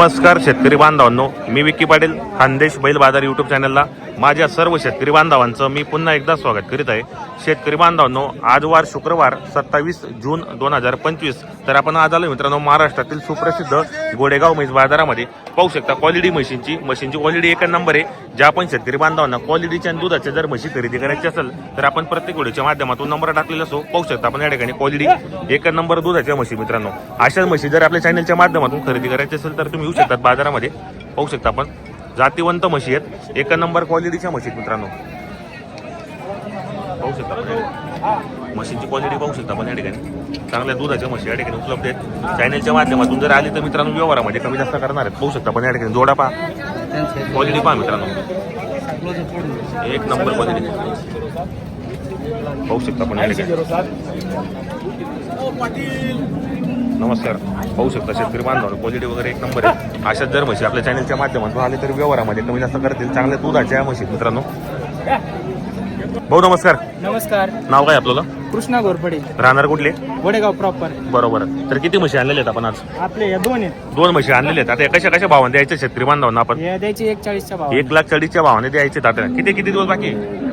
नमस्कार शेतकरी बांधवांनो मी विकी पाटील खानदेश बैल बाजार युट्यूब चॅनलला. माझ्या सर्व शेतकरी बांधवांचं मी पुन्हा एकदा स्वागत करीत आहे. शेतकरी बांधवांनो आज वार शुक्रवार सत्तावीस जून दोन हजार पंचवीस. तर आपण आज आलो मित्रांनो महाराष्ट्रातील सुप्रसिद्ध गोडेगाव म्हैस बाजारामध्ये. पाहू शकता क्वालिटी म्हशींची म्हशींची क्वालिटी एक नंबर आहे. ज्या आपण शेतकरी बांधवांना क्वालिटीच्या आणि दुधाच्या जर म्हशी खरेदी करायची असेल तर आपण प्रत्येक व्हिडिओच्या माध्यमातून नंबर टाकलेला असो. पाहू शकता आपण या ठिकाणी क्वालिटी एक नंबर दुधाच्या म्हशी मित्रांनो. अशाच म्हशी जर आपल्या चॅनलच्या माध्यमातून खरेदी करायची असेल तर तुम्ही येऊ शकतात बाजारामध्ये. पाहू शकता आपण. जातीवंत म्हशी आहेत. एक नंबर क्वालिटीच्या म्हशी मित्रांनो. पाहू शकता आपण. म्हशींची क्वालिटी पाहू शकता आपण या ठिकाणी. चांगल्या दुधाच्या म्हशी या ठिकाणी उपलब्ध आहेत. चॅनलच्या माध्यमातून जर आली तर मित्रांनो व्यवहारामध्ये कमी जास्त करणार आहेत. पाहू शकता पण या ठिकाणी जोडा पहा. क्वालिटी पहा मित्रांनो. एक नंबर क्वालिटी पाहू शकता पण या ठिकाणी. नमस्कार. पाहू शकता शेतकरी बांधव क्वालिटी वगैरे एक नंबर आहे. अशाच जर म्हशी आपल्या चॅनलच्या माध्यमातून आले तर व्यवहारामध्ये कमी जास्त करतील. चांगल्या दुधाच्या म्हशी मित्रांनो. भाऊ नमस्कार. नमस्कार. नाव काय आपल्याला कृष्णा घोरपडे. राहणार कुठले? वडेगाव प्रॉपर. बरोबर. तर किती म्हशी आणलेल्या आहेत आपण आज? आपले या दोन आहेत. दोन म्हशी आणलेल्या आहेत. आता या कशा कशा भावाने द्यायच्या शेतकरी बांधवांना आपण? या द्यायची एक चाळीसच्या भाव एक लाख चाळीसच्या भावाने द्यायचे आता किती किती दिवस बाकी आहे?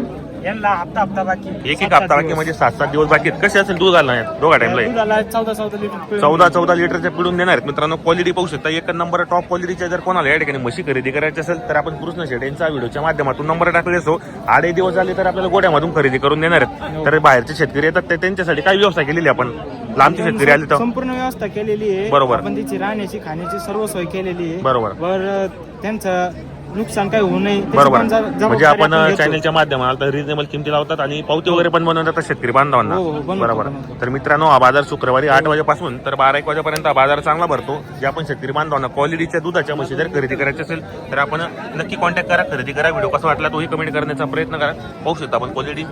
यांना हप्ता हप्ता बाकी एक एक हप्ता बाकी म्हणजे सात सात दिवस बाकी आहेत. कसे असेल? दूध आला दोघा टाइमला दुधाला चौदा चौदा लिटर पिळून चौदा चौदा लिटरच्या पिळून देणार आहेत. मित्रांनो क्वालिटी पाहू शकता. एक नंबर टॉप क्वालिटीच्या जर कोणाला या ठिकाणी म्हशी खरेदी करायची असेल तर आपण कृष्ण शेट यांचा व्हिडिओच्या माध्यमातून नंबर टाकले असो आडे दिवस झाले तर आपल्याला गोड्यामधून खरेदी करून देणार आहेत. तर बाहेरचे शेतकरी येतात ते त्यांच्यासाठी काय व्यवस्था केलेली आहे आपण. लांबचे शेतकरी आले तर. संपूर्ण व्यवस्था केलेली आहे. बरोबर. आपण तिची राहण्याची खाण्याची सर्व सोय केलेली आहे. बरोबर. बर त्यांचं नुकसान काही होऊ नये. त्याची बरोबर. पण म्हणजे जबाबदारी आपण घेतो. चॅनलच्या माध्यमाला रिजनेबल किमती लावतात आणि पावती वगैरे पण बनवून देतात शेतकरी बांधवांना. हो, हो, बनवतो, बरोबर. बनवतो. तर मित्रांनो हा बाजार शुक्रवारी आठ वाजेपासून तर बारा एक वाजेपर्यंत हा बाजार चांगला भरतो. जे आपण शेतकरी बांधवांना क्वालिटीच्या दुधाच्या म्हशी जर खरेदी करायची असेल तर आपण नक्की कॉन्टॅक्ट करा खरेदी करा. व्हिडिओ कसा वाटला तोही कमेंट करण्याचा प्रयत्न करा. पाहू शकता आपण क्वालिटी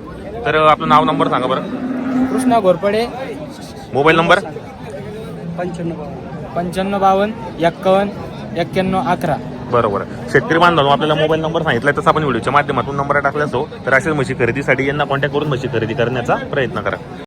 तर आपलं नाव नंबर सांगा बरं. कृष्णा घोरपडे. मोबाईल नंबर पंच्याण्णव बावन्न एक्कावन्न एक्क्याण्णव अकरा. बरोबर शेतकरी बांधवांनो आपल्याला मोबाईल नंबर सांगितला तसं आपण व्हिडिओच्या माध्यमातून नंबर टाकला असो हो, तर अशाच म्हशी खरेदीसाठी यांना कॉन्टॅक्ट करून म्हशी खरेदी करण्याचा प्रयत्न करा.